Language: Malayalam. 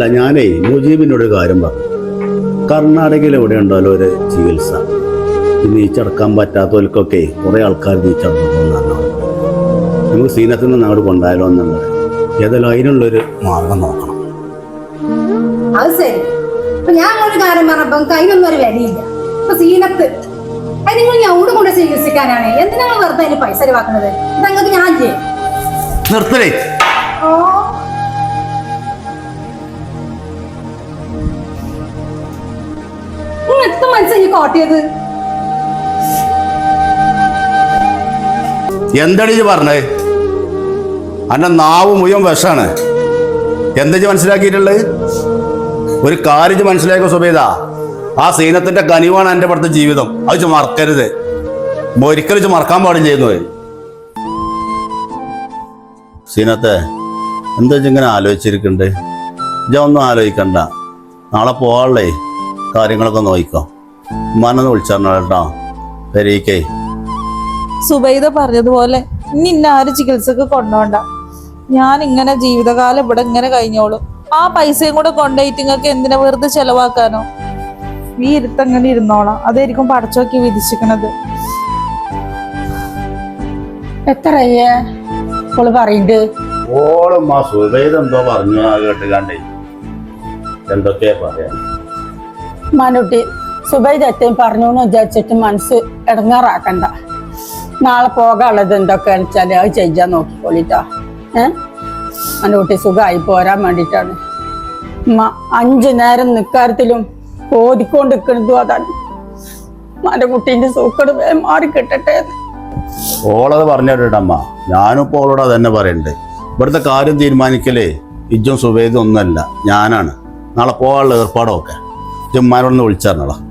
അല്ല ഞാനേ മുജീബിനോട് ഒരു കാര്യം പറഞ്ഞു. കർണാടകയിൽ എവിടെ ഉണ്ടല്ലോ ഒരു ചികിത്സ. നീച്ചടക്കാൻ പറ്റാത്തവർക്കൊക്കെ കുറെ ആൾക്കാർ നീച്ചടക്കുന്നു നമുക്ക് സീനത്തിൽ നിന്ന് അങ്ങോട്ട് കൊണ്ടായാലോ എന്നുള്ളത് ഏതായാലും അതിനുള്ളൊരു മാർഗം നോക്കണം. അത് ശരി. അപ്പൊ ഞാൻ ഒരു കാര്യം പറഞ്ഞപ്പോ കയ്യിലൊന്നും ഒരു വിലയില്ല. അപ്പൊ സീനത്ത് അത് നിങ്ങൾ ഞാൻ അവിടെ കൊണ്ട് ചികിത്സിക്കാനാണ്. എന്തിനാണ് വെറുതെ അതിന് പൈസ ചെലവാക്കുന്നത്? നിങ്ങൾക്ക് ഞാൻ ചെയ്യും. നിർത്തലേ. ഓ. എന്താണ് ഇജ്ജ് പറഞ്ഞത് അന്ന നാവ് മുഴുവൻ വിഷാണ്. എന്താ മനസ്സിലാക്കിയിട്ടുള്ളത്? ഒരു കാര്യം മനസ്സിലാക്കുക സുബേദ. ആ സീനത്തിന്റെ കനിവാണ് എന്റെ പടുത്ത ജീവിതം. അത് മറക്കരുത്. ഒരിക്കലും മറക്കാൻ പാടും ചെയ്യുന്നത് സീനത്തെ എന്താ ഇങ്ങനെ ആലോചിച്ചിരിക്കണ്ട്? ഇജ ഒന്നും ആലോചിക്കണ്ട. നാളെ പോവാളേ കാര്യങ്ങളൊക്കെ നോക്കിക്കോ ഉമ്മാനൊന്ന് വിളിച്ചാൽ കേട്ടോ പെരീക്കേ. സുബൈദ പറഞ്ഞതുപോലെ ഇനി ഇന്ന ആരും ചികിത്സക്ക് കൊണ്ടോണ്ട. ഞാൻ ഇങ്ങനെ ജീവിതകാലം ഇവിടെ ഇങ്ങനെ കഴിഞ്ഞോളും. ആ പൈസയും കൂടെ കൊണ്ടുപോയിട്ട് നിങ്ങൾക്ക് എന്തിനാ വെറുതെ ചെലവാക്കാനോ? ഈ ഇരുത്തങ്ങനെ ഇരുന്നോളാം. അതായിരിക്കും പടച്ചോക്കി വിധിച്ചിക്കണത്. എത്രയേ ഓൾ പറയണ്ട്. ഓളും ആ സുബൈദ് എന്തോ പറഞ്ഞു കേട്ടുകാണ്ടേ എന്തൊക്കെയാ പറയാ മാനുട്ടി സുബൈദ് എത്തേം പറഞ്ഞു എന്ന് വിചാരിച്ചിട്ട് മനസ്സ് ഇടങ്ങാറാക്കണ്ട. നാളെ പോകാനുള്ളത് എന്തൊക്കെയാണെന്ന് വെച്ചാൽ അത് ചെയ്യാൻ നോക്കിക്കോളിട്ടോ. എന്റെ കുട്ടി സുഖമായി പോരാൻ വേണ്ടിയിട്ടാണ് അഞ്ചു നേരം നിക്കാരത്തിലും ഓതിക്കൊണ്ട് നിൽക്കുന്നതും അതാണ്. എന്റെ കുട്ടീന്റെ സൂക്കട് മാറി കിട്ടട്ടെ. ഓളത് പറഞ്ഞോട്ടമ്മ ഞാനും ഇപ്പോൾ ഓളോട് അതന്നെ പറയണ്ടേ. ഇവിടുത്തെ കാര്യം തീരുമാനിക്കലേ ഇജ്ജും സുബൈദും ഒന്നല്ല. ഞാനാണ്. നാളെ പോകാനുള്ള ഏർപ്പാടൊക്കെ. ജുമ്മാനോടൊന്ന് വിളിച്ചറിഞ്ഞോളാം.